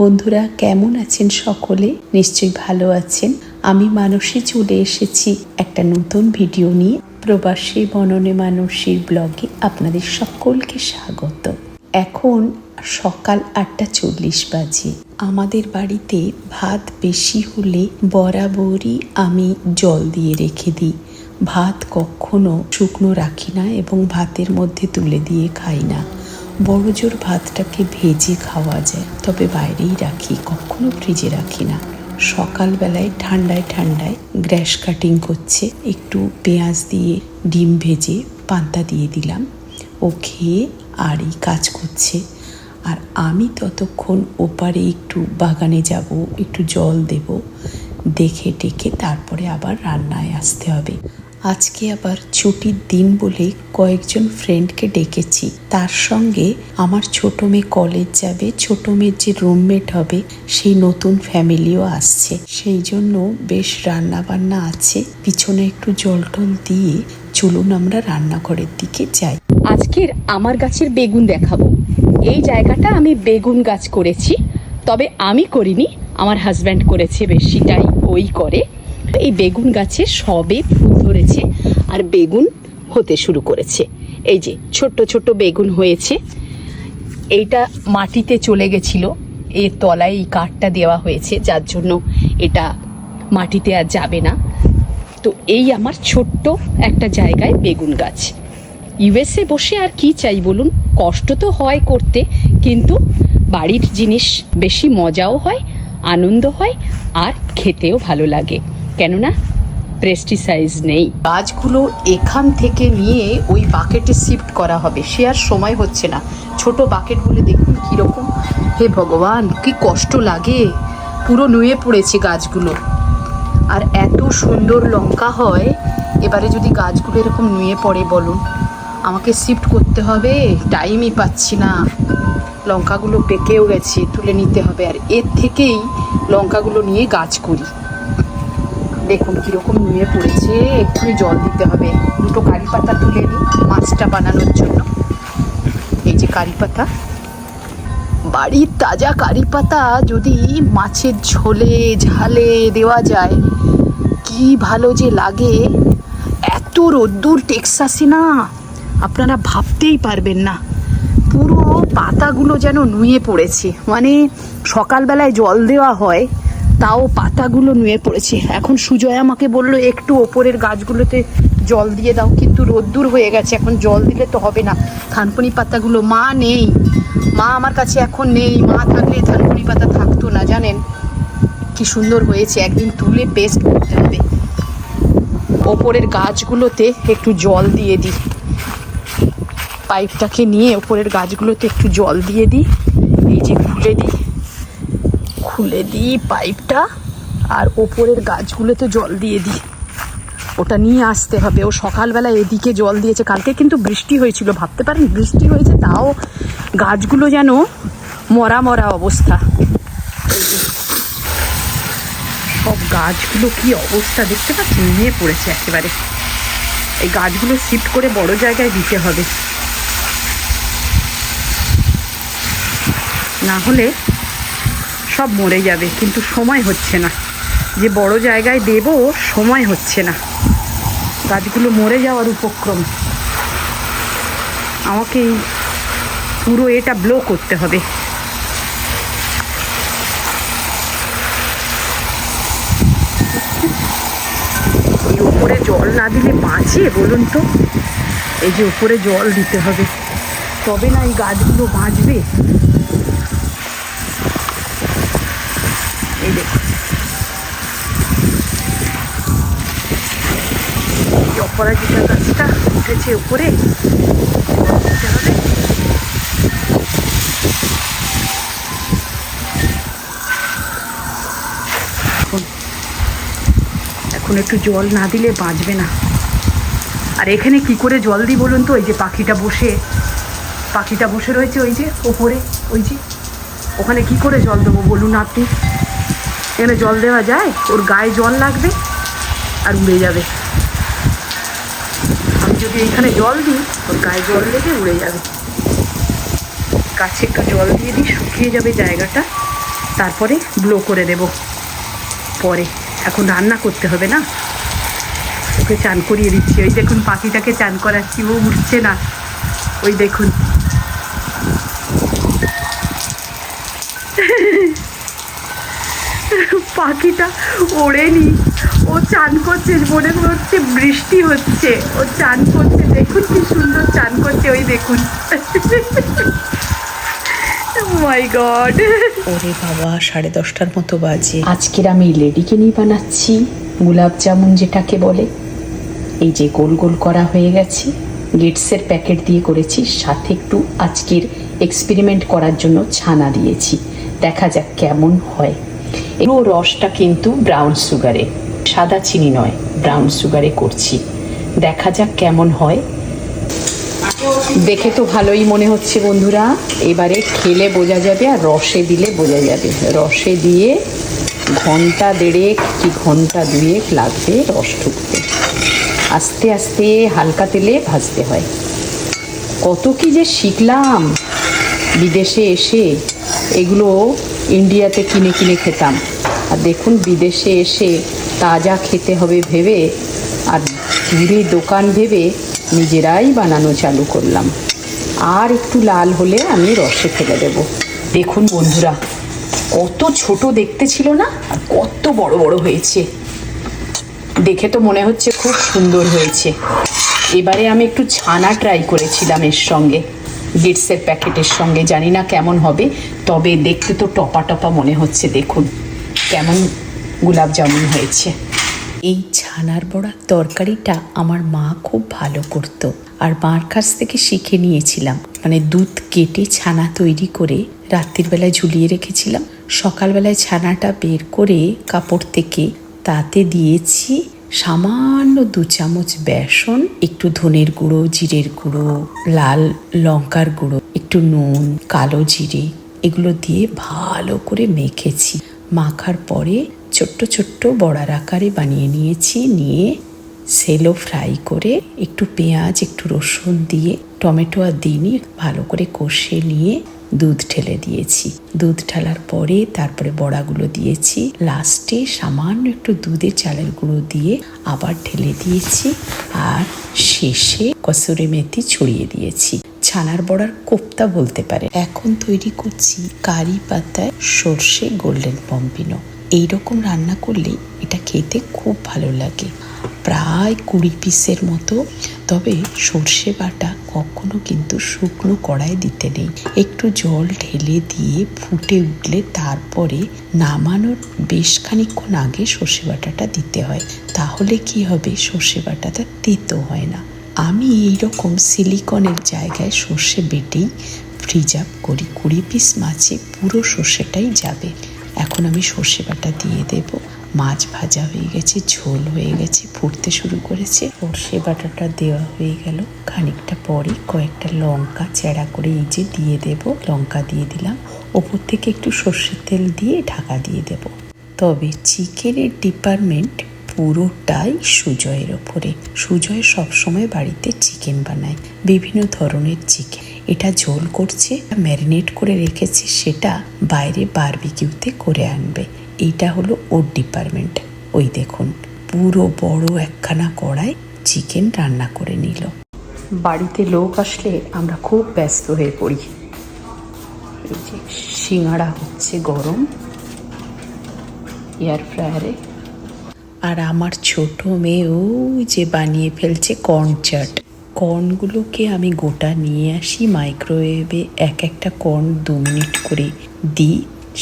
বন্ধুরা, কেমন আছেন সকলে? নিশ্চয়ই ভালো আছেন। আমি মানসী চলে এসেছি একটা নতুন ভিডিও নিয়ে। প্রবাসী বননে মানসীর ব্লগে আপনাদের সকলকে স্বাগত। এখন সকাল আটটা চল্লিশ বাজে। আমাদের বাড়িতে ভাত বেশি হলে বরাবরই আমি জল দিয়ে রেখে দিই। ভাত কখনো শুকনো রাখি না এবং ভাতের মধ্যে তুলে দিয়ে খাই না। বড় জোর ভাতটাকে ভেজে খাওয়া যায়। তবে বাইরেই রাখি, কখনো ফ্রিজে রাখি না। সকালবেলায় ঠান্ডায় ঠান্ডায় গ্র্যাশ কাটিং করছে, একটু পেঁয়াজ দিয়ে ডিম ভেজে পান্তা দিয়ে দিলাম। ও খেয়ে আরই কাজ করছে। আর আমি ততক্ষণ ওপারে একটু বাগানে যাব, একটু জল দেব, দেখে টেকে তারপরে আবার রান্নায় আসতে হবে। আজকে আবার ছুটির দিন বলে কয়েকজন ফ্রেন্ডকে ডেকেছি। তার সঙ্গে আমার ছোট মেয়ে কলেজ যাবে, ছোট মেয়ের যে রুমমেট হবে, সেই নতুন ফ্যামিলিও আসছে। সেই জন্য বেশ রান্না বান্না আছে। পিছনে একটু জল টল দিয়ে চলুন আমরা রান্নাঘরের দিকে যাই। আজকের আমার গাছের বেগুন দেখাবো। এই জায়গাটা আমি বেগুন গাছ করেছি, তবে আমি করিনি, আমার হাজব্যান্ড করেছে বেশিটাই, ওই করে। এই বেগুন গাছে সবে ফুল ধরেছে আর বেগুন হতে শুরু করেছে। এই যে ছোট্ট ছোট্ট বেগুন হয়েছে, এইটা মাটিতে চলে গেছিল এর তলায় এই কাঠটা দেওয়া হয়েছে, যার জন্য এটা মাটিতে আর যাবে না। তো এই আমার ছোট্ট একটা জায়গায় বেগুন গাছ। ইউএসএ বসে আর কি চাই বলুন? কষ্ট তো হয় করতে, কিন্তু বাড়ির জিনিস বেশি মজাও হয়, আনন্দ হয়, আর খেতেও ভালো লাগে। কেননা প্রেস্টিসাইজ নেই। গাছগুলো এখান থেকে নিয়ে ওই বাকেটে শিফট করা হবে। সে আর সময় হচ্ছে না। ছোট বাকেটগুলো দেখুন কীরকম। হে ভগবান, কি কষ্ট লাগে। পুরো নুয়ে পড়েছে গাছগুলো। আর এত সুন্দর লঙ্কা হয়। এবারে যদি গাছগুলো এরকম নুয়ে পড়ে বলুন। আমাকে শিফট করতে হবে। টাইমই পাচ্ছি না। লঙ্কাগুলো পেকেও গেছে, তুলে নিতে হবে। আর এর থেকেই লঙ্কাগুলো নিয়ে গাছ করি। দেখুন কীরকম নুয়ে পড়েছে। এক্ষুনি জল দিতে হবে। দুটো কারি পাতা তুলে নিই মাছটা বানানোর জন্য। এই যে কারি পাতা। বাড়ির তাজা কারি পাতা যদি মাছের ঝোলে, ঝালে দেওয়া যায়, কি ভালো যে লাগে। এত রোদ্দুর টেক্সাসে না, আপনারা ভাবতেই পারবেন না। পুরো পাতাগুলো যেন নুয়ে পড়েছে। মানে সকালবেলায় জল দেওয়া হয় তাও পাতাগুলো নুয়ে পড়েছে। এখন সুজয় আমাকে বলল, একটু ওপরের গাছগুলোতে জল দিয়ে দাও, কিন্তু রোদ্দুর হয়ে গেছে, এখন জল দিলে তো হবে না। থানকুনি পাতাগুলো, মা নেই। মা আমার কাছে এখন নেই। মা থাকলে থানকুনি পাতা থাকতো না, জানেন? কি সুন্দর হয়েছে, একদিন তুলে পেস্ট করতে হবে। ওপরের গাছগুলোতে একটু জল দিয়ে দিই। পাইপটাকে নিয়ে ওপরের গাছগুলোতে একটু জল দিয়ে দিই। এই যে খুলে দিই। খুলে দিই পাইপটা আর ওপরের গাছগুলোতে জল দিয়ে দিই। ওটা নিয়ে আসতে হবে। ও সকালবেলা এদিকে জল দিয়েছে। কালকে কিন্তু বৃষ্টি হয়েছিল। ভাবতে পারেন, বৃষ্টি হয়েছে তাও গাছগুলো যেন মরা মরা অবস্থা। সব গাছগুলো কি অবস্থা দেখতে পাচ্ছেন? নিয়ে পড়েছে একেবারে। এই গাছগুলো শিফট করে বড় জায়গায় দিতে হবে। না হলে সব মরে যাবে, কিন্তু সময় হচ্ছে না। যে বড় জায়গায় দেব, সময় হচ্ছে না। গাছগুলো মরে যাওয়ার উপক্রম। আমাকে পুরো এটা ব্লো করতে হবে। এই উপরে জল না দিলে বাঁচে বলুন তো? এই যে উপরে জল দিতে হবে। তবে না এই গাছগুলো বাঁচবে? এই দেখুন গাছটা উঠেছে এখন একটু জল না দিলে বাঁচবে না। আর এখানে কি করে জল দিই বলুন তো? ওই যে পাখিটা বসে। পাখিটা বসে রয়েছে ওই যে, ওপরে, ওই যে। ওখানে কি করে জল দেবো বলুন আপনি? এখানে জল দেওয়া যায়, ওর গায়ে জল লাগবে আর উড়ে যাবে। আমি যদি এইখানে জল দিই, ওর গায়ে জল লেগে উড়ে যাবে। গাছে একটু জল দিয়ে দিই, শুকিয়ে যাবে জায়গাটা। তারপরে ব্লো করে দেব। পরে, এখন রান্না করতে হবে না? ওকে চান করিয়ে দিচ্ছি। ওই দেখুন, পাখিটাকে চান করাচ্ছি, ও উঠছে না। ওই দেখুন। পাখিটা ওড়েনি। ও চান করছে মনে হচ্ছে বৃষ্টি হচ্ছে। ও চান করছে দেখুন কি সুন্দর চান করছে ওই দেখুন। মাই গড ওরে বাবা সাড়ে দশটার মতো বাজে। আজকের আমি লেডিকে নিয়ে বানাচ্ছি গোলাপ জামুন যেটাকে বলে। এই যে গোল গোল করা হয়ে গেছে গিটসের প্যাকেট দিয়ে করেছি সাথে একটু আজকের এক্সপেরিমেন্ট করার জন্য ছানা দিয়েছি। দেখা যাক কেমন হয়। পুরো রসটা কিন্তু ব্রাউন সুগারে সাদা চিনি নয় ব্রাউন সুগারে করছি। দেখা যাক কেমন হয়। দেখে তো ভালোই মনে হচ্ছে বন্ধুরা। এবারে খেলে বোঝা যাবে আর রসে দিলে বোঝা যাবে। রসে দিয়ে ঘণ্টা দেড়েক কি ঘণ্টা দুয়েক লাগবে রস ঢুকতে। আস্তে আস্তে হালকা তেলে ভাজতে হয়। কত কি যে শিখলাম বিদেশে এসে। এগুলো ইন্ডিয়াতে কিনে কিনে খেতাম। আর দেখুন, বিদেশে এসে তাজা খেতে হবে ভেবে, আর দূরে দোকান ভেবে নিজেরাই বানানো চালু করলাম। আর একটু লাল হলে আমি রসে ফেলে দেব। দেখুন বন্ধুরা, কত ছোট দেখতে ছিল না? আর কত বড় বড় হয়েছে। দেখে তো মনে হচ্ছে খুব সুন্দর হয়েছে। এবারে আমি একটু ছানা ট্রাই করেছিলাম এর সঙ্গে। গিটসের প্যাকেটের সঙ্গে, জানি না কেমন হবে, তবে দেখতে তো টপা টপা মনে হচ্ছে, দেখুন কেমন গোলাপ জামুন হয়েছে। এই ছানার বড়া তরকারিটা আমার মা খুব ভালো করতো, আর মার কাছ থেকে শিখে নিয়েছিলাম। মানে দুধ কেটে ছানা তৈরি করে রাত্রির বেলায় ঝুলিয়ে রেখেছিলাম। সকালবেলায় ছানাটা বের করে কাপড় থেকে তাতে দিয়েছি সামান্য দু চামচ বেসন, একটু ধনের গুঁড়ো, জিরের গুঁড়ো, লাল লঙ্কার গুঁড়ো, একটু নুন, কালো জিরে, এগুলো দিয়ে ভালো করে মেখেছি। মাখার পরে ছোট্ট ছোট্ট বড়ার আকারে বানিয়ে নিয়েছি, নিয়ে সেলো ফ্রাই করে একটু পেঁয়াজ, একটু রসুন দিয়ে, টমেটো আর দিনই ভালো করে কষে নিয়ে দুধ ঠেলে দিয়েছি। দুধ ঢালার পরে তারপরে বড়াগুলো দিয়েছি। লাস্টে সামান্য একটু দুধে চালের গুঁড়ো দিয়ে আবার ঠেলে দিয়েছি আর শেষে কসুরি মেথি ছড়িয়ে দিয়েছি। ছানার বড়ার কোপ্তা বলতে পারে এখন তৈরি করছি কারি পাতায় সর্ষে গোল্ডেন পম্পিনো। এইরকম রান্না করলে এটা খেতে খুব ভালো লাগে। প্রায় কুড়ি পিসের মতো, তবে সর্ষে বাটা কখনো কিন্তু শুকনো কড়াই দিতে নেই। একটু জল ঢেলে দিয়ে ফুটে উঠলে তারপরে নামানোর বেশ খানিকক্ষণ আগে সর্ষে বাটাটা দিতে হয়। তাহলে কি হবে? সর্ষে বাটাটা তেতো হয় না। আমি এই রকম সিলিকনের জায়গায় সর্ষে বেটেই ফ্রিজ আপ করি। কুড়ি পিস মাছে পুরো সর্ষেটাই যাবে। এখন আমি সর্ষে বাটা দিয়ে দেব। মাছ ভাজা হয়ে গেছে, ঝোল হয়ে গেছে, ফুটতে শুরু করেছে। সর্ষে বাটাটা দেওয়া হয়ে গেল। খানিকটা পরে কয়েকটা লঙ্কা চেরা করে এই যে দিয়ে দেব। লঙ্কা দিয়ে দিলাম। ওপর থেকে একটু সর্ষের তেল দিয়ে ঢাকা দিয়ে দেব। তবে চিকেনের ডিপার্টমেন্ট পুরোটাই সুজয়ের ওপরে। সুজয় সবসময় বাড়িতে চিকেন বানায়। বিভিন্ন ধরনের চিকেন। এটা ঝোল করছে ম্যারিনেট করে রেখেছে সেটা বাইরে বারবিকিউতে করে আনবে। এইটা হলো ওর ডিপার্টমেন্ট। ওই দেখুন পুরো বড় একখানা কড়াই চিকেন রান্না করে নিল। বাড়িতে লোক আসলে আমরা খুব ব্যস্ত হয়ে পড়ি। এই যে সিঙ্গাড়া হচ্ছে গরম এয়ার ফ্রায়ারে আর আমার ছোট মেয়ে ওই যে বানিয়ে ফেলছে কর্ন চাট কর্নগুলোকে আমি গোটা নিয়ে আসি মাইক্রোওয়েভে এক একটা কর্ন দু মিনিট করে দিই,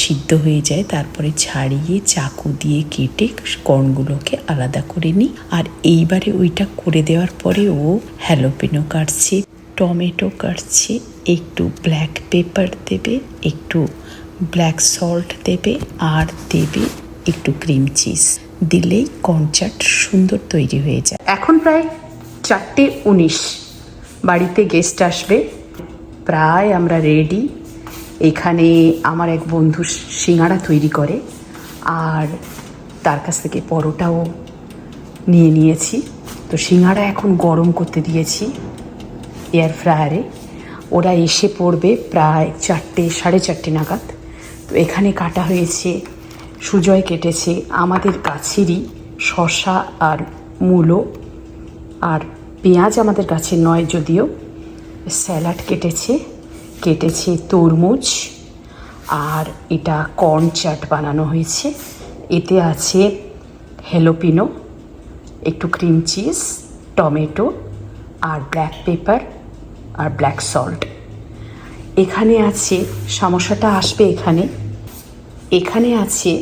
সিদ্ধ হয়ে যায়, তারপরে ছাড়িয়ে চাকু দিয়ে কেটে কর্নগুলোকে আলাদা করে নিই। আর এইবারে ওইটা করে দেওয়ার পরে ও হ্যালোপিনো কাটছে, টমেটো কাটছে, একটু ব্ল্যাক পেপার দেবে, একটু ব্ল্যাক সল্ট দেবে, আর দেবে একটু ক্রিম চিজ দিলেই কনচার্ট সুন্দর তৈরি হয়ে যায়। এখন প্রায় চারটে উনিশ। বাড়িতে গেস্ট আসবে। প্রায় আমরা রেডি এখানে আমার এক বন্ধু সিঙ্গাড়া তৈরি করে আর তার কাছ থেকে পরোটাও নিয়ে নিয়েছি। তো সিঙ্গাড়া এখন গরম করতে দিয়েছি এয়ার ফ্রায়ারে ওরা এসে পড়বে প্রায় চারটে, সাড়ে চারটে নাগাদ। তো এখানে কাটা হয়েছে, সুজয় কেটেছে আমাদের গাছেরই শশা আর মূলো। আর পেঁয়াজ আমাদের গাছের নয় যদিও। স্যালাড কেটেছে কেটেছে তরমুজ, আর এটা কর্ন চাট বানানো হয়েছে। এতে আছে হেলোপিনো, একটু ক্রিম চিজ, টমেটো, আর ব্ল্যাক পেপার, আর ব্ল্যাক সল্ট। এখানে আছে, সমস্যাটা আসবে এখানে। এখানে আছে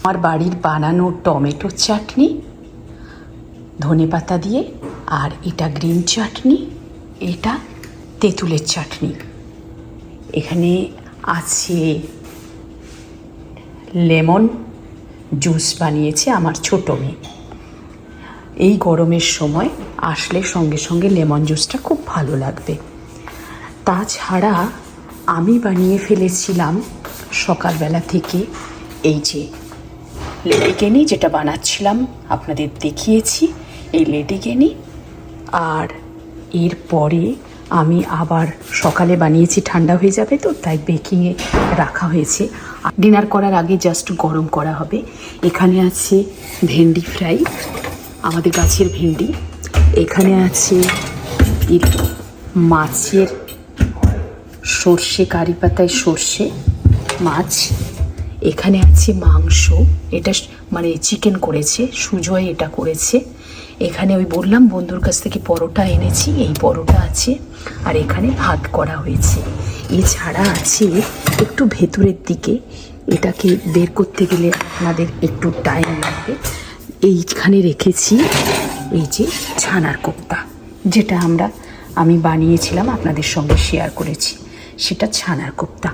আমার বাড়ির বানানো টমেটো চাটনি ধনে পাতা দিয়ে আর এটা গ্রিন চাটনি, এটা তেঁতুলের চাটনি। এখানে আছে লেমন জুস বানিয়েছে আমার ছোটো মেয়ে। এই গরমের সময় আসলে সঙ্গে সঙ্গে লেমন জুসটা খুব ভালো লাগবে। তাছাড়া আমি বানিয়ে ফেলেছিলাম সকালবেলা থেকে এই যে লেডিকেনি যেটা বানাচ্ছিলাম, আপনাদের দেখিয়েছি, এই লেডিকেনি আর এরপরে আমি আবার সকালে বানিয়েছি, ঠান্ডা হয়ে যাবে তো, তাই বেকিংয়ে রাখা হয়েছে। ডিনার করার আগে জাস্ট গরম করা হবে। এখানে আছে ভেন্ডি ফ্রাই, আমাদের গাছের ভেন্ডি। এখানে আছে মাছের সর্ষে, কারি পাতায় সর্ষে মাছ। এখানে আছে মাংস। এটা মানে চিকেন করেছে, সুজয় এটা করেছে। এখানে ওই বললাম, বন্ধুর কাছ থেকে পরোটা এনেছি, এই পরোটা আছে, আর এখানে ভাত করা হয়েছে। এছাড়া আছে একটু ভেতরের দিকে, এটাকে বের করতে গেলে আপনাদের একটু টাইম লাগবে। এইখানে রেখেছি এই যে ছানার কোপ্তা, যেটা আমরা, আমি বানিয়েছিলাম, আপনাদের সঙ্গে শেয়ার করেছি। সেটা ছানার কোপ্তা।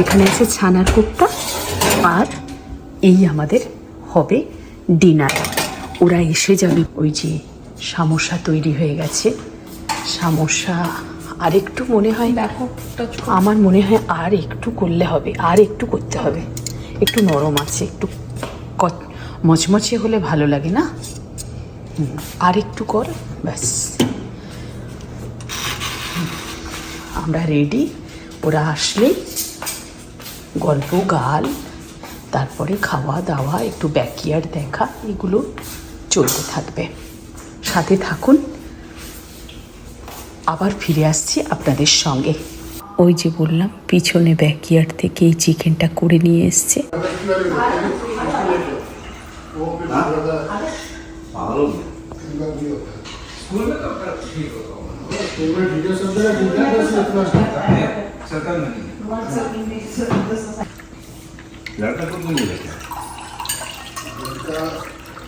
এখানে আছে ছানার কোপ্তা, আর এই আমাদের হবে ডিনার ওরা এসে যাবে। ওই যে সামোসা তৈরি হয়ে গেছে। সামোসা আর একটু মনে হয় দেখো আমার মনে হয় আর একটু করলে হবে আর একটু করতে হবে। একটু নরম আছে একটু মচমচে হলে ভালো লাগে না? আর একটু কর ব্যাস। আমরা রেডি ওরা আসলেই গল্প গাল তারপরে খাওয়া দাওয়া একটু ব্যাকয়ার্ড দেখা এগুলো চলতে থাকবে সাথে থাকুন আবার ফিরে আসছি আপনাদের সঙ্গে ওই যে বললাম পিছনে ব্যাকয়ার্ড থেকে এই চিকেনটা করে নিয়ে এসছে सरकार में नहीं लड़का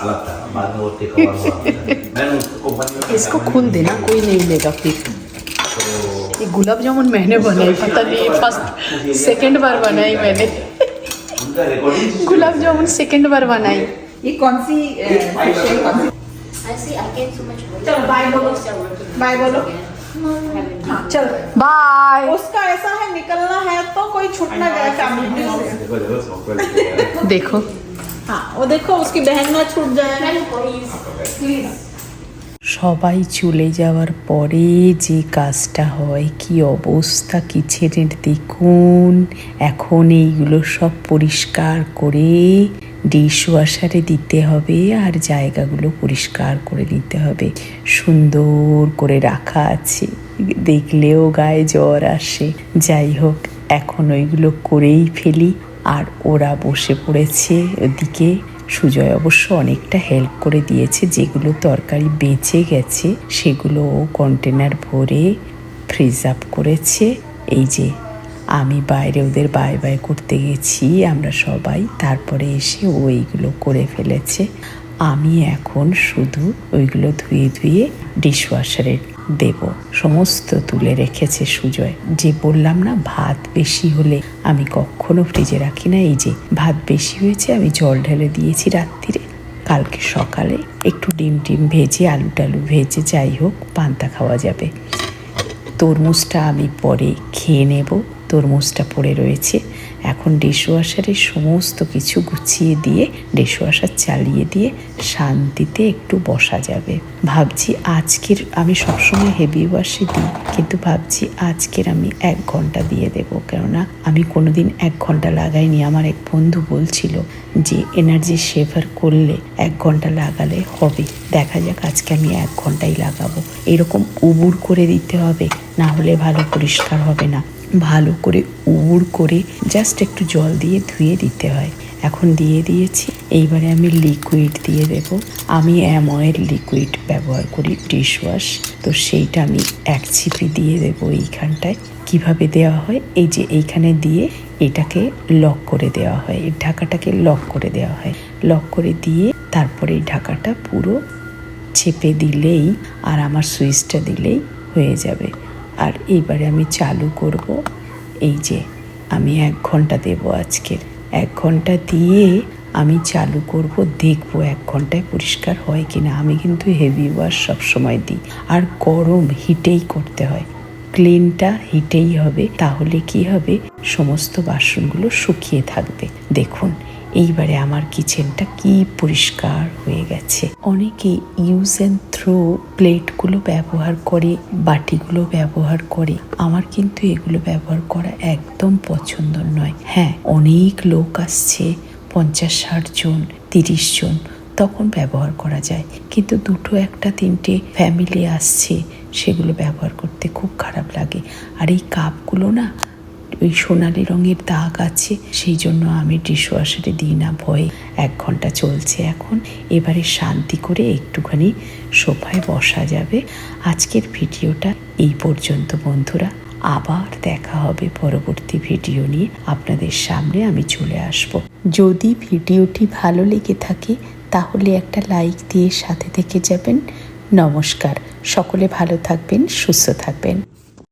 अलग था बाद में वो टेक मैंने उसको कंपनी इसको खोल देना कोई नहीं लेगा फिर ये गुलाब जामुन मैंने बनाई पता नहीं फ़र्स्ट सेकंड बार बनाई मैंने गुलाब जामुन सेकंड बार बनाई ये कौन सी अ, है. चलो, bye बोलो। Bye बोलो। हाँ चल बाय उसका ऐसा है निकलना है तो कोई छूट ना जाए फैमिली देखो हाँ वो देखो उसकी बहन ना छूट जाए Please. সবাই চলে যাওয়ার পরে যে কাজটা হয় কি অবস্থা কিচেনের দেখুন এখন এইগুলো সব পরিষ্কার করে ডিশ ওয়াশারে দিতে হবে আর জায়গাগুলো পরিষ্কার করে নিতে হবে সুন্দর করে রাখা আছে দেখলেও গায়ে জ্বর আসে যাই হোক এখন ওইগুলো করেই ফেলি আর ওরা বসে পড়েছে ওদিকে সুজয় অবশ্য অনেকটা হেল্প করে দিয়েছে। যেগুলো তরকারি বেঁচে গেছে সেগুলো ও কন্টেনার ভরে ফ্রিজ আপ করেছে। এই যে, আমি বাইরে ওদের বাই বাই করতে গেছি, আমরা সবাই। তারপরে এসে ও এইগুলো করে ফেলেছে। আমি এখন শুধু ওইগুলো ধুয়ে ধুয়ে ডিশওয়াশারে দেব। সমস্ত তুলে রেখেছে সুজয়। যে বললাম না, ভাত বেশি হলে আমি কখনো ফ্রিজে রাখি না। এই যে, ভাত বেশি হয়েছে, আমি জল ঢেলে দিয়েছি রাত্রিরে। কালকে সকালে একটু ডিম টিম ভেজে আলু টালু ভেজে, যাই হোক, পান্তা খাওয়া যাবে। তরমুজটা আমি পরে খেয়ে নেব। তরমুজটা পড়ে রয়েছে। এখন ডিশওয়াশারে সমস্ত কিছু গুছিয়ে দিয়ে ডিশওয়াশার চালিয়ে দিয়ে শান্তিতে একটু বসা যাবে। ভাবছি আজকের, আমি সবসময় হেভি ওয়াশে দিই, কিন্তু ভাবছি আজকের আমি এক ঘণ্টা দিয়ে দেব। কেননা আমি কোনোদিন এক ঘণ্টা লাগাইনি। আমার এক বন্ধু বলছিল যে এনার্জি সেভার করলে এক ঘণ্টা লাগালে হবে। দেখা যাক আজকে আমি এক ঘন্টাই লাগাবো। এরকম উবুর করে দিতে হবে, না হলে ভালো পরিষ্কার হবে না। ভালো করে উবুর করে জাস্ট একটু জল দিয়ে ধুয়ে দিতে হয়। এখন দিয়ে দিয়েছি, এইবারে আমি লিকুইড দিয়ে দেব। আমি অ্যাময়ের লিকুইড ব্যবহার করি ডিশ ওয়াশ তো সেইটা আমি এক ছিপি দিয়ে দেব এইখানটায়। কীভাবে দেওয়া হয়? এই যে এইখানে দিয়ে এটাকে লক করে দেওয়া হয়। এই ঢাকাটাকে লক করে দেওয়া হয়। লক করে দিয়ে তারপরে এই ঢাকাটা পুরো চেপে দিলেই আর আমার সুইচটা দিলেই হয়ে যাবে। আর এইবারে আমি চালু করব। এই যে আমি এক ঘণ্টা দেব আজকের। এক ঘণ্টা দিয়ে আমি চালু করব, দেখব এক ঘন্টায় পরিষ্কার হয় কি না আমি কিন্তু হেভি ওয়াশ সবসময় দিই। আর গরম হিটেই করতে হয়। ক্লিনটা হিটেই হবে। তাহলে কি হবে? সমস্ত বাসনগুলো শুকিয়ে থাকবে। দেখুন এইবারে আমার কিচেনটা কি পরিষ্কার হয়ে গেছে। অনেকে ইউজ অ্যান্ড থ্রো প্লেটগুলো ব্যবহার করে, বাটিগুলো ব্যবহার করে। আমার কিন্তু এগুলো ব্যবহার করা একদম পছন্দ নয়। হ্যাঁ অনেক লোক আসছে পঞ্চাশ ষাট জন, তিরিশ জন, তখন ব্যবহার করা যায়। কিন্তু দুটো একটা তিনটে ফ্যামিলি আসছে, সেগুলো ব্যবহার করতে খুব খারাপ লাগে। আর এই কাপগুলো না ওই সোনালি রঙের দাগ আছে, সেই জন্য আমি ডিশওয়াশারে দিই না, ভয়ে এক ঘণ্টা চলছে এখন। এবারে শান্তি করে একটুখানি সোফায় বসা যাবে। আজকের ভিডিওটা এই পর্যন্ত, বন্ধুরা। আবার দেখা হবে পরবর্তী ভিডিও নিয়ে। আপনাদের সামনে আমি চলে আসব। যদি ভিডিওটি ভালো লেগে থাকে, তাহলে একটা লাইক দিয়ে সাথে থেকে যাবেন। নমস্কার। সকলে ভালো থাকবেন, সুস্থ থাকবেন।